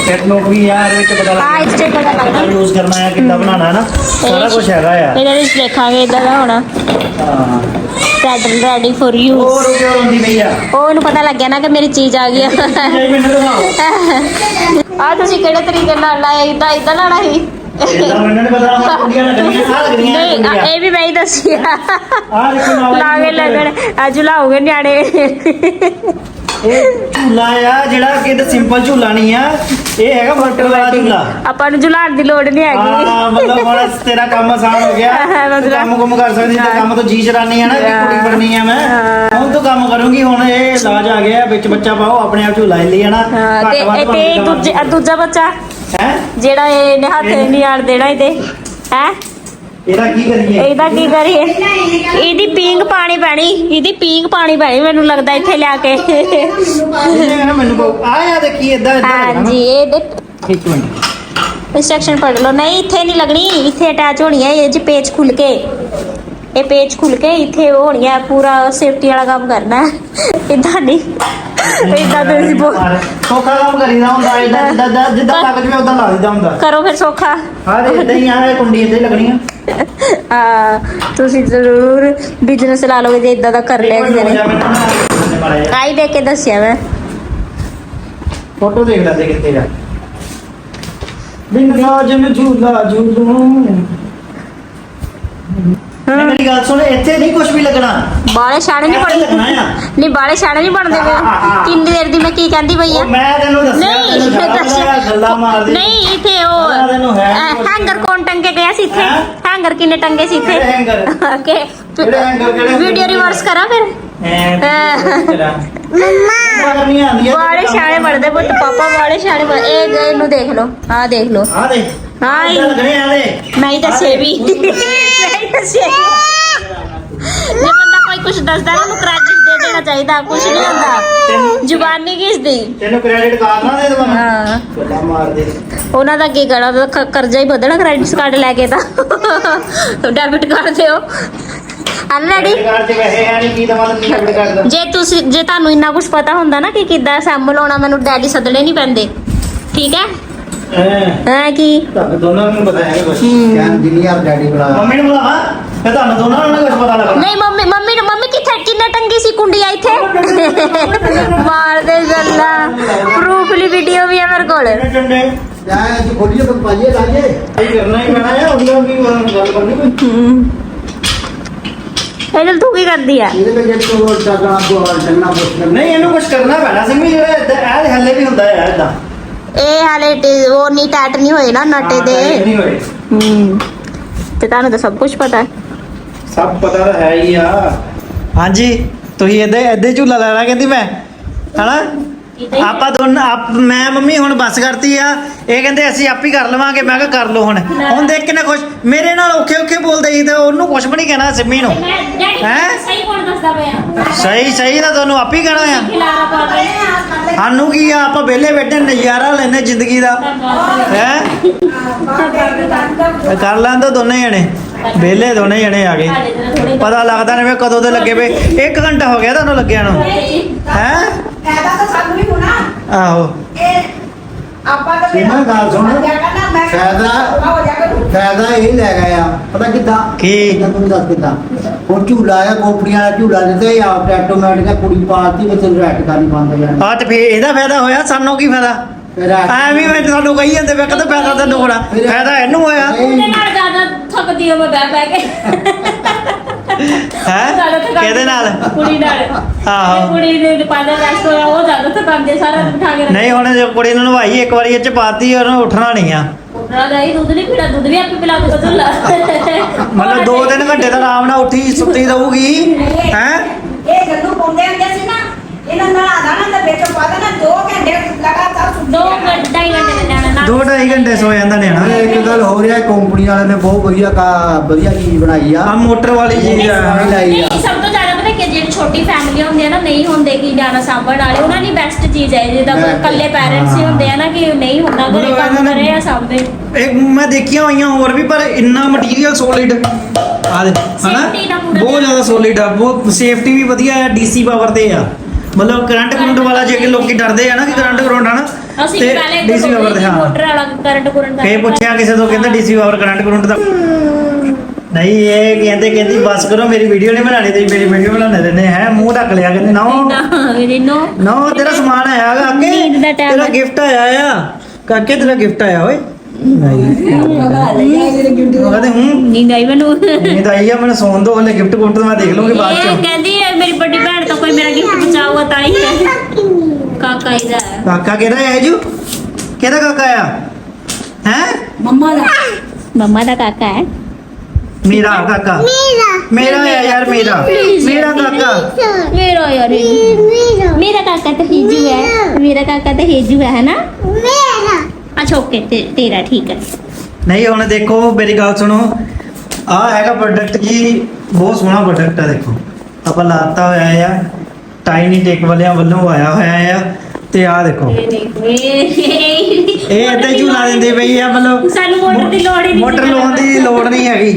ਕੈਟਲੌਗ ਵੀ ਆ ਇਹਦੇ ਵਿੱਚ ਪਤਾ ਹਾਂ ਇਸ ਤੇ ਪਤਾ ਲੱਗਦਾ। ਯੂਜ਼ ਕਰਨਾ ਹੈ ਕਿੱਦਾਂ ਬਣਾਉਣਾ ਹੈ ਨਾ ਸਾਰਾ ਕੁਝ ਹੈਗਾ ਆ। ਇਹਦੇ ਵਿੱਚ ਲਿਖਾਂਗੇ ਇਦਾਂ ਦਾ ਹੋਣਾ। ਹਾਂ। ਰੈਡ ਰੈਡੀ ਫॉर ਯੂ ਹੋਰ ਉਹ ਕਿਉਂ ਹੁੰਦੀ ਪਈ ਆ? ਉਹ ਇਹਨੂੰ ਪਤਾ ਲੱਗਿਆ ਨਾ ਕਿ ਮੇਰੀ ਚੀਜ਼ ਆ ਗਈ ਆ। ਆ ਤੁਸੀਂ ਕਿਹੜੇ ਤਰੀਕੇ ਨਾਲ ਲਾਇਆ ਇਦਾਂ ਇਦਾਂ ਲਾਣਾ ਸੀ? ਇਹਦਾ ਮੈਨੂੰ ਨਹੀਂ ਪਤਾ ਆਹ ਕੁੰਡੀਆਂ ਲੱਗਣੀਆਂ ਆ ਲੱਗਣੀਆਂ ਇਹ ਨਹੀਂ ਆ- ਕੁੰਡੀਆਂ ਇਹ ਵੀ ਮੈਂ ਹੀ ਦੱਸੀ ਆ। ਆ ਦੇਖੋ ਨਾਲ ਲਾਗੇ ਲੱਗਣ ਅੱਜ ਲਾਉਗੇ ਨਿਆਣੇ। ਇਹ ਝੂਲਾ ਆ ਜਿਹੜਾ ਕਿ ਇਹ ਸਿੰਪਲ ਝੂਲਾ ਨਹੀਂ ਆ। ਇਹ ਹੈਗਾ ਮੋਟਰ ਵਾਲਾ ਝੂਲਾ। ਆਪਾਂ ਨੂੰ ਝੁਲਾਉਣ ਦੀ ਲੋੜ ਨਹੀਂ ਹੈਗੀ। ਹਾਂ ਮਤਲਬ ਹੁਣ ਤੇਰਾ ਕੰਮ ਆਸਾਨ ਹੋ ਗਿਆ। ਤੂੰ ਮਤਲਬ- ਕੰਮ ਕੁਮ ਕਰ ਸਕਦੀ ਤੇ ਕੰਮ ਤੋਂ ਜੀ ਚਰਾਨੀ ਆ ਨਾ ਕਿ ਕੁੜੀ ਬਣਨੀ ਆ ਮੈਂ ਹੁਣ ਤੂੰ ਕੰਮ ਕਰੂੰਗੀ ਹੁਣ ਇਹ ਇਲਾਜ ਆ ਗਿਆ ਵਿੱਚ ਬੱਚਾ ਪਾਓ ਆਪਣੇ ਆਪ ਝੂਲਾ ਹਾਂ ਤੇ ਇਹ ਤੇ ਦੂਜਾ ਦੂਜਾ ਬੱਚਾ? ਹੈ? ਜਿਹੜਾ ਇਹਨੇ ਹੱਥ ਨਹੀਂ ਆੜ ਦੇਣਾ ਇਹਦੇ ਹੈ? ਇਹਦਾ ਕੀ ਕਰੀਏ? ਇਹਦਾ ਕੀ ਕਰੀਏ? ਇਹਦੀ ਪੀਂਗ ਪਾਣੀ ਪੈਣੀ ਇਹਦੀ ਪੀਂਗ ਪਾਣੀ ਪੈਣੀ ਮੈਨੂੰ ਲੱਗਦਾ ਇੱਥੇ ਲਿਆ ਕੇ। ਮੈਨੂੰ ਕਹੋ, ਆ ਯਾ ਦੇਖੀ ਇਦਾਂ ਇਦਾਂ ਹਾਂਜੀ ਇਹਦੇ ਇੱਕ ਮਿੰਟ। ਇੰਸਟਰਕਸ਼ਨ ਪੜ੍ਹ ਲਓ। ਨਹੀਂ ਇੱਥੇ ਨਹੀਂ ਲੱਗਣੀ ਇੱਥੇ ਅਟੈਚ ਹੋਣੀ ਹੈ ਇਹ ਚ ਪੇਚ ਖੁੱਲ ਕੇ। ਇਹ ਪੇਚ ਖੁੱਲ ਕੇ ਇੱਥੇ ਉਹ ਹੋਣੀ ਪੂਰਾ ਸੇਫਟੀ ਵਾਲਾ ਕੰਮ ਕਰਨਾ। ਹੈ ਇਦਾਂ ਨਹੀਂ ਇਦਾਂ ਤੁਸੀਂ ਬੋ- ਸੌਖਾ ਕੰਮ ਕਰੀਦਾ ਹੁੰਦਾ ਇਦਾਂ ਜਿੱਦਾਂ ਜਿੱਦਾਂ- ਲੱਗ ਜਵੇ ਉਦਾਂ ਲਾ ਦਿੰਦਾ ਹੁੰਦਾ। ਕਰੋ ਫਿਰ ਸੌਖਾ। ਹਾਂ ਤੇ ਇਦਾਂ ਹੀ ਆ ਕੁੰਡੀ ਇੱਥੇ ਲੱਗਣੀ ਆ ਆ ਤੁਸੀਂ ਜ਼ਰੂਰ ਬਿਜ਼ਨਸ ਲਾ ਲੋਗੇ ਜੇ ਇਦਾਂ ਦਾ ਕਰ ਲਿਆ ਕਿਸੇ ਨੇ। ਆਈ ਦੇ ਕੇ ਦੱਸਿਆ ਮੈਂ। ਫੋਟੋ ਦੇਖ ਲੈ ਤੇ ਕਿੱਥੇ ਜਾ। ਬਿਨ ਰਾਜਨ ਝੂਲਾ ਝੂਲੂ ਮੇਰੀ ਗੱਲ ਸੁਣ ਇੱਥੇ ਨਹੀਂ ਕੁਝ ਵੀ ਲੱਗਣਾ। ਬਾਲੇ ਛਾਣੇ ਨਹੀਂ ਇੱਥੇ ਲੱਗਣਾ ਬਣਦੇ ਆ। ਨਹੀਂ ਬਾਲੇ ਛਾਣੇ ਨਹੀਂ ਬਣਦੇ ਪਏ ਕਿੰਨੀ ਦੇਰ ਦੀ ਮੈਂ ਕੀ ਕਹਿੰਦੀ ਪਈ ਆ? ਉਹ ਮੈਂ ਤੈਨੂੰ ਦੱਸਿਆ ਨਹੀਂ ਤੈਨੂੰ ਜ਼ਿਆਦਾ ਦੱਸਿਆ ਗੱਲਾਂ ਮਾਰਦੀ। ਨਹੀਂ ਇੱਥੇ ਪਤਾ ਤੈਨੂੰ ਹੈ ਉਹ ਨੀ ਕੁਛ। ਹੈਂਗਰ ਕੌਣ ਟੰਗੇ ਗਿਆ ਸੀ ਇੱਥੇ? ਹੈਂ? ਹੈਂਗਰ ਕਿੰਨੇ ਟੰਗੇ ਸੀ ਇੱਥੇ? ਕਿਹੜੇ hanger? [LAUGHS] ਓਕੇ ਕਿਹੜੇ hanger, ਕਿਹੜੇ ਵੀਡੀਓ ਰਿਵਰਸ ਕਰਾਂ ਫਿਰ। ਮੰਮਾ ਨਹੀਂ ਆਉਂਦੀ ਬਾਲੇ ਛਾਣੇ ਬਣਦੇ ਪੁੱਤ ਪਾਪਾ ਬਾਲੇ ਛਾਣੇ ਬਣ ਇਹ ਇਹਨੂੰ ਦੇਖ ਲਓ ਆਹ ਦੇਖ ਲਓ। ਆ ਦੇ ਹਾਂ। ਇਹ- ਏਦਾਂ ਲੱਗਣੇ ਆ ਦੇ ਮੈਂ ਹੀ ਦੱਸੇ ਵੀ। ਮੈਂ ਹੀ ਦੱਸੇ ਜੇ ਬੰਦਾ ਕੋਈ ਕੁਝ ਦੱਸਦਾ ਨਾ ਉਹਨੂੰ ਕ੍ਰੈਡਿਟ ਦੇ ਦੇਣਾ ਚਾਹੀਦਾ ਕੁਝ ਨਹੀਂ ਹੁੰਦਾ। ਜ਼ੁਬਾਨੀ ਕਿਸ ਦੀ? ਤੈਨੂੰ ਕ੍ਰੈਡਿਟ ਕਾਰਡ ਨਾ ਦੇ ਦਵਾਂ ਹਾਂ। ਉਹਨਾਂ ਦਾ ਕੀ ਕਰਾਂ ਕਰਜ਼ਾ ਹੀ ਵਧਣਾ ਕ੍ਰੈਡਿਟ ਕਾਰਡ ਲੈ ਕੇ ਤਾਂ। ਡੈਬਿਟ ਕਾਰਡ ਦਿਓ। ਅਨਰੈਡੀ ਕ੍ਰੈਡਿਟ ਕਾਰਡ ਤੇ ਵੈਸੇ ਹੈ ਨਹੀਂ ਕੀ ਦਵਾਂ ਤੇ ਕ੍ਰੈਡਿਟ ਕਾਰਡ ਦਾ ਜੇ ਤੁਸੀਂ ਜੇ ਤੁਹਾਨੂੰ ਇੰਨਾ ਕੁਝ ਪਤਾ ਹੁੰਦਾ ਨਾ ਕਿ ਕਿੱਦਾਂ ਅਸੈਂਬਲ ਹੋਣਾ ਮੈਨੂੰ ਡੈਡੀ ਸੱਦਣੇ ਨਹੀਂ ਪੈਂਦੇ। ਠੀਕ ਹੈ? ਹਾਂ। ਹਾਂ ਕੀ? ਤੁਹਾਨੂੰ ਦੋਨਾਂ ਨੂੰ ਪਤਾ ਹੈ। ਕੁਝ ਇੰਜੀਨੀਅਰ ਡੈਡੀ ਬਣਾ ਮੰਮੀ ਨੂੰ ਬੁਲਾਵਾ। ਫਿਰ ਤੁਹਾਨੂੰ ਦੋਨਾਂ ਨੂੰ ਕੁਝ ਪਤਾ ਲੱਗਣਾ। ਨਹੀਂ ਮੰਮੀ ਮੰਮੀ ਨੂੰ ਮੰਮੀ ਕਿੱਥੇ ਕਿੰਨੇ ਟੰਗੀ ਸੀ ਕੁੰਡੀਆਂ ਇੱਥੇ? ਮਾਰਦੇ ਗੱਲਾਂ। ਪ੍ਰੂਫ ਲਈ ਵੀਡੀਓ ਵੀ ਹੈ ਮੇਰੇ ਕੋਲ। ਚੰਡੇ ਜਾਂ ਜੀ ਖੋਲੀਏ ਤਾਂ ਪਾਈਏ ਲਾਈਏ। ਇਹ ਕਰਨਾ ਹੀ ਪੈਣਾ ਹੈ ਉਹਨਾਂ ਵੀ ਗੱਲ ਕਰਨੀ ਕੋਈ। ਇਹਨੂੰ ਤੂੰ ਕੀ ਕਰਦੀ ਆ? ਇਹਦੇ ਨਹੀਂ ਇਹਨੂੰ ਕੁਝ ਕਰਨਾ ਪੈਣਾ ਸਿੰਘ ਜਿਹੜਾ ਇਹ ਹੱਲੇ ਵੀ ਹੁੰਦਾ ਹੈ ਇਦਾਂ। ਇਹ ਹਾਲੇ ਟ- ਉਹ ਨਹੀਂ ਟੈਟ ਨਹੀਂ ਹੋਏ ਨਾ ਨਾਟੇ ਦੇ। ਨਹੀਂ ਹੋਏ। ਹੂੰ ਤੇ ਤੁਹਾਨੂੰ ਤਾਂ ਸਭ ਕੁਝ ਪਤਾ। ਹੈ ਸਭ ਪਤਾ ਤਾਂ ਹੈ ਹੀ ਆ। ਹਾਂਜੀ ਤੁਸੀਂ ਇੱਦਾਂ ਇੱਦਾਂ ਹੀ ਝੂਲਾ ਲੈਣਾ ਕਹਿੰਦੀ ਮੈਂ ਹਨਾ? ਆਪਾਂ ਦੋਨ ਆਪ ਮੈਂ ਮੰਮੀ ਹੁਣ ਬੱਸ ਕਰਤੀ ਆ ਇਹ ਕਹਿੰਦੇ ਅਸੀਂ ਆਪ ਹੀ ਕਰ ਲਵਾਂਗੇ। ਮੈਂ ਕਿਹਾ ਕਰ ਲਓ ਹੁਣ। ਹੁਣ ਦੇਖ ਕਿੰਨਾ ਖੁਸ਼ ਮੇਰੇ ਨਾਲ ਔਖੇ ਔਖੇ ਬੋਲਦੇ ਸੀ ਤੇ ਉਹਨੂੰ ਕੁਝ ਵੀ ਨਹੀਂ ਕਹਿਣਾ ਸਿੰਮੀ ਨੂੰ। ਹੈਂ? ਸਹੀ ਕੌਣ ਦੱਸਦਾ ਪਿਆ? ਸਹੀ ਸਹੀ ਤਾਂ ਤੁਹਾਨੂੰ ਆਪ ਹੀ ਕਹਿਣਾ ਆ। ਸਾਨੂੰ ਕੀ ਆ ਆਪਾਂ ਵਿਹਲੇ ਬੈਠੇ ਨਜ਼ਾਰਾ ਲੈਨੇ ਜ਼ਿੰਦਗੀ ਦਾ। ਹੈ? ਕਰ ਲੈਂਦਾ ਦੋਨੇ ਜਣੇ। ਵਿਹਲੇ ਦੋਨੇ ਜਣੇ ਆ ਗਏ। ਪਤਾ ਲੱਗਦਾ ਨਹੀਂ ਕਦੋਂ ਦੇ ਲੱਗੇ ਵੇ। 1 ਘੰਟਾ ਹੋ ਗਿਆ ਤੁਹਾਨੂੰ ਲੱਗਿਆ ਨੂੰ। ਹੈ? ਫਾਇਦਾ ਤਾਂ ਸਾਨੂੰ ਵੀ ਹੋਣਾ। ਆਹੋ। ਇਹ ਆਪਾਂ ਤਾਂ ਇਹਨਾਂ ਗੱਲ ਸੁਣ। ਫਾਇਦਾ- ਹੋ ਜਾ ਕਰੂ। ਫਾਇਦਾ ਇਹ ਲੈ ਗਏ ਆ ਪਤਾ ਕਿੱਦਾਂ? ਕੀ? ਕਿੱਦਾਂ ਤੁਹਾਨੂੰ ਦੱਸ ਕਿੱਦਾਂ? ਉਹ ਝੂਲਾ ਆ ਕੋਪੜੀਆਂ ਦਾ ਝੂਲਾ ਦਿੱਤੇ ਆਪ ਆਟੋਮੈਟਿਕ ਕੁੜੀ ਪਾਤੀ ਵਿੱਚ ਰੈਟ ਕਰਨੀ ਬੰਦ ਹੋ ਜਾਣੀ ਆ ਤੇ ਫੇਰ ਇਹਦਾ ਫਾਇਦਾ ਹੋਇਆ ਸਾਨੂੰ ਕੀ ਫਾਇਦਾ? ਫਿਰ ਆ- ਐਵੇਂ ਮੈਂ ਤੁਹਾਨੂੰ ਕਹੀ ਜਾਂਦੇ ਵੇ ਕਦੇ ਫਾਇਦਾ ਤੈਨੂੰ ਹੋਣਾ। ਫਾਇਦਾ ਇਹਨੂੰ ਹੋਇਆ। ਉਹਦੇ ਨਾਲ ਜ਼ਿਆਦਾ ਥੱਕਦੀ ਹਾਂ ਮੈਂ ਬਹਿ ਬਹਿ ਕੇ। [LAUGHS] ਹੈ? ਕਿਹਦੇ ਨਾਲ? ਕੁੜੀ ਨਾਲ। ਆਹੋ। ਕੁੜੀ ਦੇ ਪਾਦਾ ਰੈਸਟ ਹੋਇਆ ਉਹ ਜ਼ਿਆਦਾ ਥਕਾਉਂਦੇ ਸਾਰਾ ਦਿਨ ਉਠਾ ਕੇ ਨਹੀਂ ਹੁਣ ਜੇ ਕੁੜੀ ਨੂੰ ਨਵਾਈ ਇੱਕ ਵਾਰੀ ਇਹ ਚ ਪਾਤੀ ਉਹਨੂੰ ਉੱਠਣਾ ਨਹੀਂ ਆ। ਉੱਠਣਾ ਗਈ ਦੁੱਧ ਨਹੀਂ ਪੀਣਾ ਦੁੱਧ ਵੀ ਆਪੇ ਪਿਲਾ ਦੂਗਾ ਝੁੱਲਾ ਮਤਲਬ 2-3 ਘੰਟੇ ਦਾ ਆਰਾਮ ਨਾਲ ਉੱਠੀ ਸੁੱਤੀ ਰਹੂਗੀ ਹੈ? ਇਹ ਜਦੋਂ ਪਾਉਂਦੇ ਹੁੰਦੇ ਸੀ ਨਾ ਇਹਨਾਂ ਨਾਲ ਆਣਾ ਨਾ ਤੇ ਵਿੱਚ ਪਾ ਦੇਣਾ 2 ਘੰਟੇ ਲਗਾਤਾਰ ਸੁੱਤੀ ਦੋ ਰਹਿਣਾ। ਘੰਟੇ ਢਾਈ ਘੰਟੇ ਦੇ ਨਿਆਣਾ ਨਾਲ 2-2.5 ਘੰਟੇ ਸੋ ਜਾਂਦਾ ਨਿਆਣਾ ਇਹ ਇੱਕ ਗੱਲ ਹੋ ਰਿਹਾ ਕੰਪਨੀ ਵਾਲਿਆਂ ਨੇ ਬਹੁਤ ਵਧੀਆ ਕਾ- ਵਧੀਆ ਚੀਜ਼ ਬਣਾਈ ਆ। ਆ ਮੋਟਰ ਵਾਲੀ ਚੀਜ਼ ਆ। ਪਾਣੀ ਲਾਈ ਆ। ਨਹੀਂ ਸਭ ਤੋਂ ਜ਼ਿਆਦਾ ਪਤਾ ਕਿ ਜਿਹੜੀ ਛੋਟੀ ਫੈਮਿਲੀ ਹੁੰਦੀ ਆ ਨਾ ਨਹੀਂ ਹੁੰਦੇ ਕਿ ਨਿਆਣਾ ਸਾਂਭਣ ਵਾਲੇ ਉਹਨਾਂ ਦੀ ਬੈਸਟ ਚੀਜ਼ ਹੈ ਜਿੱਦਾਂ ਕੋਈ ਇਕੱਲੇ ਪੈਰੈਂਟਸ ਹੀ ਹੁੰਦੇ ਆ ਨਾ ਕਿ ਨਹੀਂ ਹੁੰਦਾ ਘਰੇ ਕੰਮ ਕਰੇ ਆ ਸਾਂਭੇ ਇਹ ਮੈਂ ਦੇਖੀਆਂ ਹੋਈਆਂ ਹੋਰ ਵੀ ਪਰ ਇੰਨਾ ਮਟੀਰੀਅਲ ਸੋਲਿਡ ਆ ਦੇ ਹਨਾ? Safety ਦਾ ਪੂਰਾ ਬਹੁਤ ਜ਼ਿਆਦਾ ਸੋਲਿਡ ਆ ਬਹੁਤ ਸੇਫਟੀ ਵੀ ਵਧੀਆ ਆ ਡੀਸੀ ਪਾਵਰ ਤੇ ਆ। ਮਤਲਬ ਕਰੰਟ ਕਰੰਟ ਵਾਲਾ ਜੇ ਕਿ ਲੋਕੀ ਡਰਦੇ ਆ ਨਾ ਕਿ ਕਰੰਟ ਕਰੰਟ ਆ ਨਾ ਅਸੀਂ ਪਹਿਲੇ ਡੀਸੀ ਪਾਵਰ ਤੇ ਹਾਂ ਮੋਟਰ ਵਾਲਾ ਕਰੰਟ ਕਰੰਟ ਫੇ ਪੁੱਛਿਆ ਕਿਸੇ ਤੋਂ ਕਹਿੰਦਾ ਡੀਸੀ ਪਾਵਰ ਕਰੰਟ ਕਰੰਟ ਦਾ। ਨਹੀਂ ਇਹ ਕਹਿੰਦੇ ਕਹਿੰਦੀ ਬਸ ਕਰੋ ਮੇਰੀ ਵੀਡੀਓ ਨਹੀਂ ਬਣਾਣੀ ਤੇ ਮੇਰੀ ਵੀਡੀਓ ਬਣਾਉਣੇ ਦਿੰਦੇ ਹੈ ਮੂੰਹ ਢੱਕ ਲਿਆ ਕਹਿੰਦੇ ਨਾ ਨੋ। ਨਾ ਤੇਰਾ ਸਮਾਨ ਆਇਆ ਹੈਗਾ ਅੱਗੇ ਦਾ ਤੇਰਾ। ਗਿਫਟ ਆਇਆ ਆ। ਕਾਕੇ ਤੇਰਾ ਗਿਫਟ ਆਇਆ ਓਏ। ਨਹੀਂ ਕਹਿੰਦੇ ਹੂੰ ਨੀਂਦ ਆਈ ਮੈਨੂੰ। ਨੀਂਦ ਆਈ ਆ ਮੈਨੂੰ ਸੌਣ ਦੋ ਹਲੇ ਗਿਫਟ ਗੁਫਟ ਮੈਂ ਦੇਖ ਲੂੰਗੀ ਬਾਅਦ ਇਹ ਚ। ਕਹਿੰਦੀ ਹੈ ਮੇਰੀ ਵੱਡੀ ਭੈਣ ਤਾਂ ਕੋਈ ਮੇਰਾ ਗਿਫਟ ਬਚਾਊਗਾ ਤਾਂ ਹੀ ਹੈ। ਕਾਕਾ ਇਹਦਾ ਹੈ। ਕਾਕਾ ਕਿਹਦਾ ਹੈ ਜੂ? ਕਿਹਦਾ ਕਾਕਾ ਆ? ਹੈ? ਮੰਮਾ ਦਾ। ਮੰਮਾ ਦਾ ਕਾਕਾ ਹੈ। ਮੇਰਾ ਕਾਕਾ। ਮੇਰਾ। ਹੈ ਯਾਰ ਮੇਰਾ। ਮੇਰਾ ਕਾਕਾ। ਮੇਰਾ। ਯਾਰ ਮੇਰਾ। ਕਾਕਾ ਤਾਂ ਹੀਜੂ ਹੈ। ਮੇਰਾ ਕਾਕਾ ਤਾਂ ਹੀਜੂ ਹੈ ਹੈ ਨਾ ਅੱਛਾ ਓਕੇ ਤੇਰਾ ਠੀਕ ਹੈ। ਨਹੀਂ ਹੁਣ ਦੇਖੋ ਮੇਰੀ ਗੱਲ ਸੁਣੋ। ਆ ਹੈਗਾ ਪ੍ਰੋਡਕਟ ਜੀ ਬਹੁਤ ਸੋਹਣਾ ਪ੍ਰੋਡਕਟ ਆ ਦੇਖੋ। ਆਪਾਂ ਲਾਤਾ ਹੋਇਆ ਆ ਟਾਈਨੀ ਟੇਕ ਵਾਲਿਆਂ ਵੱਲੋਂ ਆਇਆ ਹੋਇਆ ਆ ਤੇ ਆ ਦੇਖੋ। ਇਹ ਏਦਾਂ ਹੀ ਝੂਲਾ ਦਿੰਦੇ ਪਈ ਆ ਮਤਲਬ ਸਾਨੂੰ ਮੋਟਰ ਦੀ ਲੋੜ ਹੀ ਨਹੀਂ ਮੋਟਰ ਲਾਉਣ ਦੀ ਲੋੜ ਨਹੀਂ ਹੈਗੀ।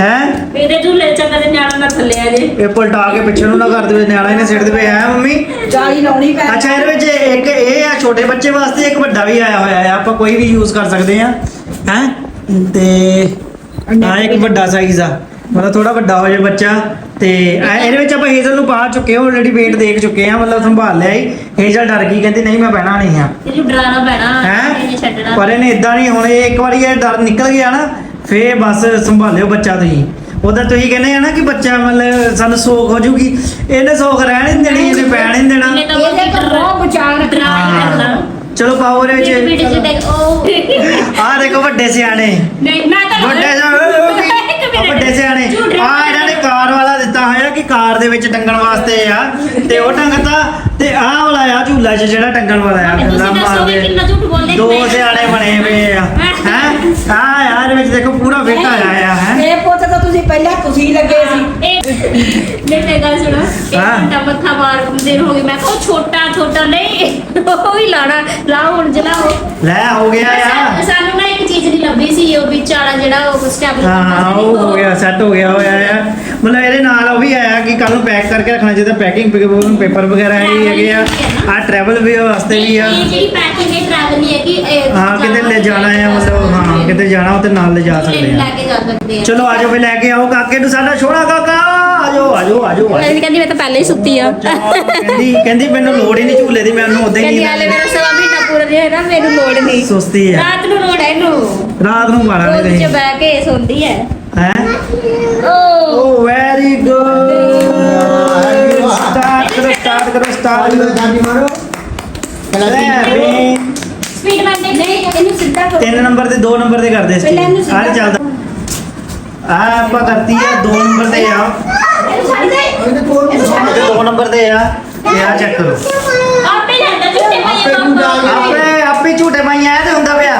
ਹੈ? ਮੇਰੇ ਝੂਲੇ ਚ ਕਦੇ ਨਿਆਣਾ ਨਾ ਥੱਲੇ ਆ ਜੇ। ਇਹ ਪਲਟਾ ਕੇ ਪਿੱਛੇ ਨੂੰ ਨਾ ਕਰ ਦੇਵੇ ਨਿਆਣਾ ਇਹਨੇ ਸਿੱਟ ਦੇਵੇ ਹੈ ਮੰਮੀ? ਜਾਲੀ ਲਾਉਣੀ ਪੈ ਅੱਛਾ ਇਹਦੇ ਵਿੱਚ ਇੱਕ ਇਹ ਆ ਛੋਟੇ ਬੱਚੇ ਵਾਸਤੇ ਇੱਕ ਵੱਡਾ ਵੀ ਆਇਆ ਹੋਇਆ ਆ ਆਪਾਂ ਕੋਈ ਵੀ ਯੂਜ਼ ਕਰ ਸਕਦੇ ਆ ਹੈ? ਤੇ ਆ ਇੱਕ ਵੱਡਾ ਸਾਈਜ਼ ਆ। ਮਤਲਬ ਥੋੜਾ ਵੱਡਾ ਹੋ ਜਾਏ ਬੱਚਾ ਤੇ ਇਹਦੇ ਵਿੱਚ ਆਪਾਂ ਹੇਜ਼ਲ ਨੂੰ ਪਾ ਚੁੱਕੇ ਹਾਂ ਆਲਰੇਡੀ weight ਦੇਖ ਚੁੱਕੇ ਆ ਮਤਲਬ ਸੰਭਾਲ ਲਿਆ ਹੀ ਹੇਜ਼ਲ ਡਰ ਗਈ ਕਹਿੰਦੀ ਨਹੀਂ ਮੈਂ ਬਹਿਣਾ ਨਹੀਂ ਆ। ਇਹਨੂੰ ਡਰਾਣਾ ਪੈਣਾ ਹੈ? ਇਹਨੇ ਛੱਡਣਾ। ਪਰ ਇਹਨੇ ਇਦਾਂ ਨਹੀਂ ਹੁਣ ਇਹ ਇੱਕ ਵਾਰੀ ਇਹ ਡਰ ਨਿਕਲ ਗਿਆ ਨਾ ਫੇਰ ਬਸ ਸੰਭਾਲਿਓ ਬੱਚਾ ਤੁਸੀਂ। ਉਹਦਾ ਤੁਸੀਂ ਕਹਿੰਦੇ ਆ ਨਾ ਕਿ ਬੱਚਾ ਮਤਲਬ ਸਾਨੂੰ ਸੋਖ ਹੋ ਜੂਗੀ। ਇਹਨੇ ਸੋਖ ਰਹਿਣ ਨਹੀਂ ਦੇਣੀ ਇਹਨੇ ਪੈਣ ਨਹੀਂ ਦੇਣਾ। ਇਹਨੇ ਤਾਂ ਇਹਦੇ ਤੋਂ ਬਹੁਤ ਬਚਾਅ ਰੱਖਣਾ ਡਰਾਣਾ ਕਰਨਾ ਚਲੋ ਪਾਓ ਉਹਦੇ ਵੀਡੀਓ ਵਿੱਚ ਚ ਦੇਖ ਉਹ। ਆਹ ਦੇਖੋ ਵੱਡੇ ਸਿਆਣੇ। ਨਹੀਂ ਮੈਂ ਤਾਂ ਵੱਡੇ ਸਿਆਣੇ। ਵੱਡੇ ਸਿਆਣੇ। ਆ ਇਹਨਾਂ ਨੇ ਕਾਰ ਵਾਲਾ ਦਿੱਤਾ ਹੋਇਆ ਕਿ ਕਾਰ ਦੇ ਵਿੱਚ ਟੰਗਣ ਵਾਸਤੇ ਆ ਤੇ ਉਹ ਟੰਗਤਾ ਤੇ ਆਹ ਵਾਲਾ ਆ ਝੂਲਾ 'ਚ ਜਿਹੜਾ ਟੰਗਣ ਵਾਲਾ ਆ ਤੁਸੀਂ ਗੱਲਾਂ ਮਾਰਦੇ। ਦੋ ਮੈਂ- ਸਿਆਣੇ ਬਣੇ ਹੋਏ ਆ। ਹੈ? ਆ ਯਾਰ ਵਿੱਚ ਦੇਖੋ ਪੂਰਾ ਫਿੱਟ ਆਇਆ ਆ ਹੈ। ਮੇਰੇ ਪੁੱਤ ਤਾਂ ਤੁਸੀਂ ਪਹਿਲਾਂ ਤੁਸੀਂ ਲੱਗੇ ਸੀ। ਇਹ ਨਹੀਂ ਤੇ ਗੱਲ ਸੁਣੋ। ਇੱਕ ਹਾਂ। ਘੰਟਾ ਮੱਥਾ ਮਾਰ ਦੇਰ ਹੋ ਗਈ। ਮੈਂ ਕਿਹਾ ਉਹ ਛੋਟਾ ਛੋਟਾ ਨਹੀਂ ਉਹ ਵੀ ਲਾਣਾ। ਲਾਓ ਹੁਣ ਜਲਾਓ। ਲੈ ਹੋ ਗਿਆ ਆ। ਸਾਨੂੰ ਇੱਕ ਚੀਜ਼ ਨਹੀਂ ਲੱਭੀ ਸੀ ਉਹ ਵਿੱਚ ਵਾਲਾ ਜਿਹੜਾ ਉਹ ਸਟੈਬਲ ਹਾਂ ਉਹ ਹੋ ਗਿਆ ਸੈੱਟ ਹੋ ਗਿਆ ਹੋਇਆ ਆ। ਮਤਲਬ ਇਹਦੇ ਨਾਲ ਉਹ ਵੀ ਆਇਆ ਕਿ ਕੱਲ ਨੂੰ ਪੈਕ ਕਰਕੇ ਰੱਖਣਾ ਚਾਹੀਦਾ ਪੈਕਿੰਗ ਪੇਪਰ ਵਗੈਰਾ ਇਹ ਹੈਗੇ ਆ। ਆ ਟਰੈਵਲ ਵੀ ਵਾਸਤੇ ਵੀ ਆ। ਇਹ ਜਿਹੜੀ ਪੈਕਿੰਗ ਹੈ ਟਰੈਵਲ ਨਹੀਂ ਹੈ ਕਿ ਇਹ ਹਾਂ ਕਿਤੇ ਲੈ ਜਾਣਾ ਹੈ ਮਤਲਬ ਹਾਂ ਕਿਤੇ ਜਾਣਾ ਉਹ ਤੇ ਨਾਲ ਲੈ ਜਾ ਸਕਦੇ ਲੈ ਆ ਕੇ ਜਾ ਸਕਦੇ ਆ। ਚਲੋ ਆਜੋ ਫੇ ਲੈ ਕੇ ਆਓ ਕਾਕੇ ਨੂੰ ਸਾਡਾ ਛੋੜਾ ਕਾਕਾ ਆਜੋ ਆਜੋ ਆਜੋ ਆਜੋ। ਕਹਿੰਦੀ ਕਹਿੰਦੀ ਮੈਂ ਤਾਂ ਪਹਿਲੇ ਹੀ ਸੁੱਤੀ ਆ। ਕਹਿੰਦੀ ਕਹਿੰਦੀ ਮੈਨੂੰ ਲੋੜ ਹੀ ਨਹੀਂ ਝੂਲੇ ਦੀ ਮੈਨੂੰ ਉਦਾਂ ਹੀ ਕਹਿੰਦੀ। ਮੇਰਾ ਨਹੀਂ ਹੋਇਆ ਨਾ ਮੈਨੂੰ ਲੋੜ ਨਹੀਂ। ਸੁਸਤੀ ਆ ਰਾਤ ਨੂੰ ਲੋੜ ਹੈ ਇਹਨੂੰ। ਰਾਤ ਨੂੰ ਮਾਰਾਂਗੇ ਉਹਦੇ ਤੁਸੀਂ ਚ ਬਹਿ ਕੇ ਸੌਂਦੀ ਹੈ। ਹੈ? ਓ। ਵੈਰੀ ਗੁੱਡ ਸਟਾਰਟ ਕਰੋ ਸਟਾਰਟ ਕਰੋ ਸਟਾਰਟ ਕਰੋ। ਗਾਡੀ ਮਾਰੋ। ਸਪੀਡ ਮੈਨ ਦੇ ਨਹੀਂ ਇਹਨੂੰ ਸਿੱਧਾ ਕਰੋ। ਤਿੰਨ ਨੰਬਰ ਤੇ ਦੋ ਨੰਬਰ ਤੇ ਕਰਦੇ ਪਹਿਲਾਂ ਇਹਨੂੰ ਸੀ ਸਾਰੇ ਚੱਲਦਾ। ਆ ਆਪਾਂ ਕਰਤੀ ਆ ਦੋ ਨੰਬਰ ਤੇ ਆ। ਇਹਨੂੰ ਛੱਡ ਦੇ। ਤੇ ਦੋ। ਨੰਬਰ ਤੇ ਆ। ਤੇ ਆ ਚੈੱਕ ਕਰੋ। ਆਪੇ ਲੈਂਦਾ ਝੂਟੇ ਪਾਈਏ ਆਪੇ ਕੇ- ਆਪੇ ਝੂਟੇ ਮਾਈਆਂ ਇਹਦੇ ਹੁੰਦਾ ਪਿਆ।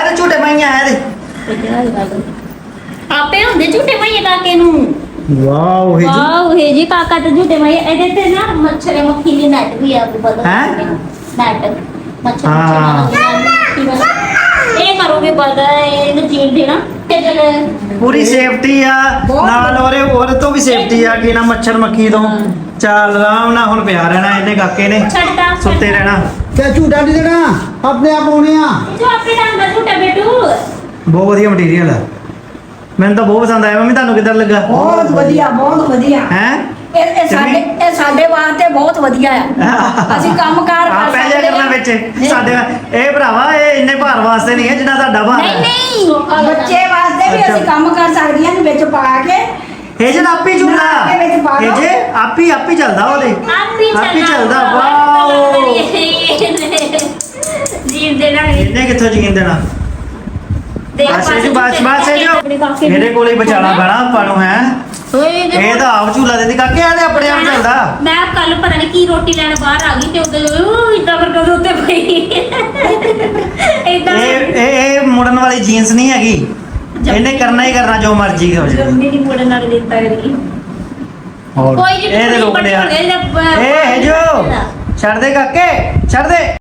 ਇਹਦੇ ਝੂਟੇ ਮਾਈਆਂ ਇਹਦੇ ਆਪੇ ਹੁੰਦੇ ਝੂਟੇ ਪਾਈਏ ਕਾਕੇ ਨੂੰ। ਵਾਓ ਇਹ ਵਾਓ ਇਹ ਜੀ ਕਾਕਾ ਤੇ ਝੂਟੇ ਪਾਈਏ ਇਹਦੇ ਤੇ ਨਾ ਮੱਛਰ ਮੱਖੀ ਦੀ ਨੈਟ ਵੀ ਆ ਉਹ ਬਦਲ ਹੈਂ? ਨੈਟ ਮੱਛਰ ਹਾਂ। ਮੱਖੀ ਵਾਲਾ। ਇਹ ਕਰੋਗੇ ਬਦਲ ਇਹਨੂੰ ਜੀਣ ਦੇਣਾ। ਤੇ ਪੂਰੀ ਸੇਫਟੀ ਆ ਨਾਲ ਉਹਦੇ ਉਹਦੇ ਤੋਂ ਵੀ ਸੇਫਟੀ ਆ ਕਿ ਨਾ ਮੱਛਰ ਮੱਖੀ ਤੋਂ। ਚੱਲ ਆਰਾਮ ਨਾਲ ਹੁਣ ਪਿਆ ਰਹਿਣਾ ਇਹਨੇ ਕਾਕੇ ਨੇ। ਸੁੱਤੇ ਰਹਿਣਾ। ਤੇ ਝੂਟਾ ਨਹੀਂ ਦੇਣਾ ਆਪਣੇ ਆਪ ਆਉਣੇ ਆ। ਜੋ ਆਪੇ ਦਾ ਝੂਟਾ ਬੇਟੂ। ਬਹੁਤ ਵਧੀਆ ਮਟੀਰੀਅਲ ਆ। ਮੈਨੂੰ ਤਾਂ ਬਹੁਤ ਪਸੰਦ ਆਇਆ ਮੰਮੀ ਤੁਹਾਨੂੰ ਕਿੱਦਾਂ ਲੱਗਾ? ਬਹੁਤ ਵਧੀਆ ਬਹੁਤ ਵਧੀਆ। ਹੈ? ਇਹ ਇਹ ਸਾਡੇ ਇਹ ਸਾਡੇ ਵਾਸਤੇ ਬਹੁਤ ਵਧੀਆ ਆ। ਅਸੀਂ ਕੰਮਕਾਰ ਆ ਕਰ ਪੈ ਜਾ ਸਕਦੇ ਕਰਨਾ ਹਾਂ। ਵਿੱਚ। ਨਹੀਂ, ਸਾਡੇ ਇਹ ਭਰਾਵਾ ਇਹ ਇੰਨੇ ਭਾਰ ਵਾਸਤੇ ਨਹੀਂ ਹੈ ਜਿੰਨਾ ਤੁਹਾਡਾ ਭਾਰ ਨਹੀਂ ਹੈ। ਨਹੀਂ ਬੱਚੇ ਵਾਸਤੇ ਵੀ ਅੱਛਾ। ਅਸੀਂ ਕੰਮ ਕਰ ਸਕਦੀਆਂ ਨੇ ਵਿੱਚ ਪਾ ਕੇ। ਇਹ ਜਨ ਆਪੀ ਝੂਲਾ ਬਣਾ ਕੇ ਵਿੱਚ ਪਾ ਇਹ ਲਓ। ਜੇ ਆਪੀ ਆਪੀ ਚੱਲਦਾ ਉਹਦੇ। ਆਪੀ ਆਪੀ ਚੱਲਦਾ। ਵਾਓ। ਜੀਣ ਦੇਣਾ ਇਹਨੇ ਕਿੱਥੋਂ ਬਸ ਜੀ ਬਸ ਬਸ। ਮੇਰੇ ਕੋਲੇ ਹੀ ਬਚਾਣਾ ਪੈਣਾ ਆਪਾਂ ਨੂੰ ਹੈ। ਓਏ ਇਹ ਤਾਂ ਆਪ ਝੂਲਾ ਦਿੰਦੀ ਕਾਕੇ ਇਹਦੇ ਆਪਣੇ ਆਪ ਚੱਲਦਾ। ਮੈਂ ਕੱਲ ਪਤਾ ਨਹੀਂ ਕੀ ਰੋਟੀ ਲੈਣ ਬਾਹਰ ਆ ਗਈ ਤੇ ਉਦੋਂ ਉਹ ਇਦਾਂ ਕਰਕੇ ਉਹਦੇ ਉੱਤੇ ਪਈ। ਇਦਾਂ ਇਹ ਇਹ ਇਹ ਮੁੜਨ ਵਾਲੀ ਜੀਨਸ ਨਹੀਂ ਹੈਗੀ। ਇਹਨੇ ਕਰਨਾ ਹੀ ਕਰਨਾ ਜੋ ਮਰਜ਼ੀ ਹੋ ਜਾਵੇ। ਜੰਮੀ ਦੀ ਮੋੜ ਨਾਲ ਦਿੱਤਾ ਕਰੀ ਹੋਰ ਕੋਈ ਜੀ ਇਹਦੇ ਰੋਕ ਲਿਆ। ਇਹ ਜੋ ਛੱਡ ਦੇ ਕਾਕੇ ਛੱਡ ਦੇ।